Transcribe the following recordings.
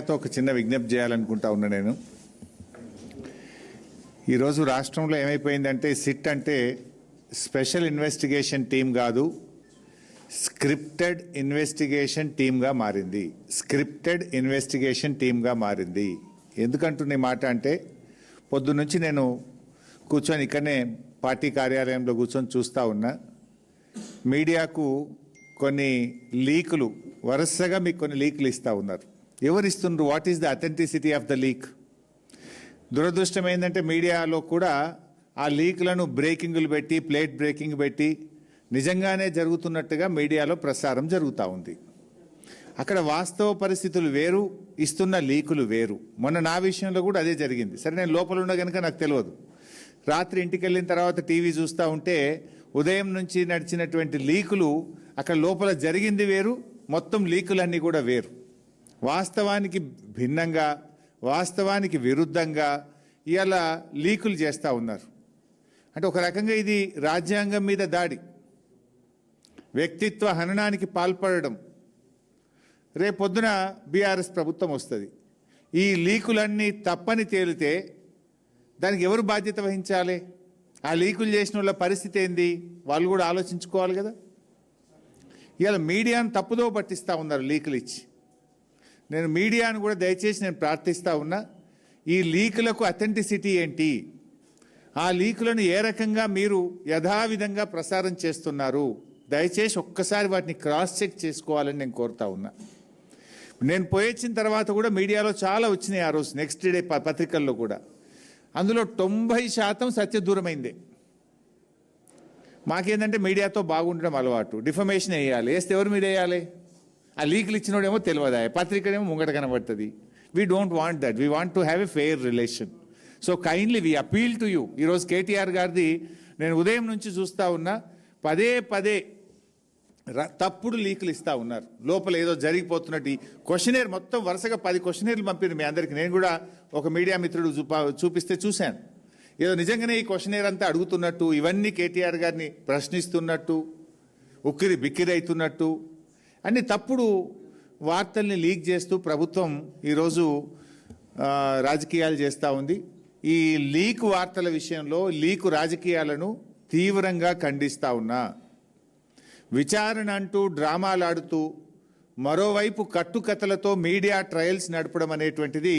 నాతో ఒక చిన్న విజ్ఞప్తి చేయాలనుకుంటా ఉన్నా నేను. ఈరోజు రాష్ట్రంలో ఏమైపోయిందంటే సిట్ అంటే స్పెషల్ ఇన్వెస్టిగేషన్ టీం కాదు స్క్రిప్టెడ్ ఇన్వెస్టిగేషన్ టీమ్గా మారింది. స్క్రిప్టెడ్ ఇన్వెస్టిగేషన్ టీమ్గా మారింది. ఎందుకంటున్న మాట అంటే పొద్దునుంచి నేను కూర్చొని ఇక్కడనే పార్టీ కార్యాలయంలో కూర్చొని చూస్తూ ఉన్నా మీడియాకు కొన్ని లీకులు వరుసగా మీకు కొన్ని లీకులు ఇస్తూ ఉన్నారు. ఎవరిస్తుండ్రు? What is the authenticity of the leak దురదృష్టం ఏంటంటే మీడియాలో కూడా ఆ లీక్లను బ్రేకింగ్లు పెట్టి ప్లేట్ బ్రేకింగ్ పెట్టి నిజంగానే జరుగుతున్నట్టుగా మీడియాలో ప్రసారం జరుగుతూ ఉంది. అక్కడ వాస్తవ పరిస్థితులు వేరు ఇస్తున్న లీకులు వేరు. మొన్న నా విషయంలో కూడా అదే జరిగింది. సరే నేను లోపల ఉన్న కనుక నాకు తెలియదు. రాత్రి ఇంటికి వెళ్ళిన తర్వాత టీవీ చూస్తూ ఉంటే ఉదయం నుంచి నడిచినటువంటి లీకులు అక్కడ లోపల జరిగింది వేరు మొత్తం లీకులన్నీ కూడా వేరు. వాస్తవానికి భిన్నంగా వాస్తవానికి విరుద్ధంగా ఇలా లీకులు చేస్తూ ఉన్నారు. అంటే ఒక రకంగా ఇది రాజ్యాంగం మీద దాడి. వ్యక్తిత్వ హననానికి పాల్పడడం. రేపొద్దున బీఆర్ఎస్ ప్రభుత్వం వస్తుంది. ఈ లీకులన్నీ తప్పని తేలితే దానికి ఎవరు బాధ్యత వహించాలి? ఆ లీకులు చేసిన వాళ్ళ పరిస్థితి ఏంది? వాళ్ళు కూడా ఆలోచించుకోవాలి కదా. ఇవాళ మీడియాను తప్పుదో పట్టిస్తూ ఉన్నారు లీకులు ఇచ్చి. నేను మీడియాను కూడా దయచేసి నేను ప్రార్థిస్తూ ఉన్నా ఈ లీకులకు అథెంటిసిటీ ఏంటి? ఆ లీకులను ఏ రకంగా మీరు యథావిధంగా ప్రసారం చేస్తున్నారు? దయచేసి ఒక్కసారి వాటిని క్రాస్ చెక్ చేసుకోవాలని నేను కోరుతా ఉన్నా. నేను పోయొచ్చిన తర్వాత కూడా మీడియాలో చాలా వచ్చినాయి ఆ రోజు నెక్స్ట్ డే పత్రికల్లో కూడా. అందులో తొంభై శాతం సత్యదూరమైందే మాకేందంటే మీడియాతో బాగుండడం అలవాటు. డిఫమేషన్ వేయాలి. వేస్తే ఎవరు మీద వేయాలి? ఆ లీకులు ఇచ్చినోడేమో తెలియదా పత్రికనేమో ముంగట కనబడుతుంది. We don't want that we want to have a fair relation so kindly we appeal to you ఈరోజు కేటీఆర్ గారిది నేను ఉదయం నుంచి చూస్తా ఉన్నా పదే పదే ర- తప్పుడు లీకులు ఇస్తా ఉన్నారు. లోపల ఏదో జరిగిపోతున్నట్టు క్వశ్చనేర్ మొత్తం వరుసగా పది క్వశ్చనేర్లు పంపింది మీ అందరికి. నేను కూడా ఒక మీడియా మిత్రుడు చూపా చూపిస్తే చూశాను. ఏదో నిజంగానే ఈ క్వశ్చనేర్ అంతా అడుగుతున్నట్టు ఇవన్నీ కేటీఆర్ గారిని ప్రశ్నిస్తున్నట్టు ఉక్కిరి బిక్కిరి అవుతున్నట్టు అన్ని తప్పుడు వార్తల్ని లీక్ చేస్తూ ప్రభుత్వం ఈరోజు రాజకీయాలు చేస్తూ ఉంది. ఈ లీక్ వార్తల విషయంలో లీకు రాజకీయాలను తీవ్రంగా ఖండిస్తూ ఉన్నా. విచారణ అంటూ డ్రామాలాడుతూ మరోవైపు కట్టుకథలతో మీడియా ట్రయల్స్ నడపడం అనేటువంటిది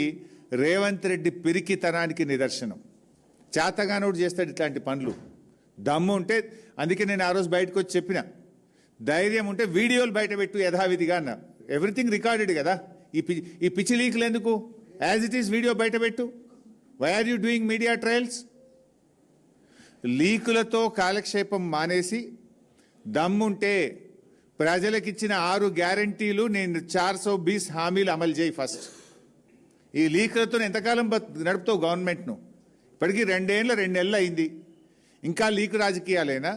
రేవంత్ రెడ్డి పిరికితనానికి నిదర్శనం. చేతగానోడు చేస్తాడు ఇట్లాంటి పనులు. దమ్ము ఉంటే అందుకే నేను ఆ రోజు బయటకు వచ్చి చెప్పిన. ధైర్యం ఉంటే వీడియోలు బయట పెట్టు యథావిధిగా అన్నారు ఎవ్రీథింగ్ రికార్డెడ్ కదా. ఈ పిచ్చి ఈ పిచ్చి లీకులు ఎందుకు? యాజ్ ఇట్ ఈస్ వీడియో బయట పెట్టు. Why are you doing media trials లీకులతో కాలక్షేపం మానేసి దమ్ముంటే ప్రజలకిచ్చిన ఆరు గ్యారంటీలు నేను చార్ సో బీస్ హామీలు అమలు చేయి ఫస్ట్. ఈ లీకులతో ఎంతకాలం నడుపుతావు గవర్నమెంట్ను? ఇప్పటికీ రెండేళ్ళ రెండు నెలలు అయింది ఇంకా లీకు రాజకీయాలేనా?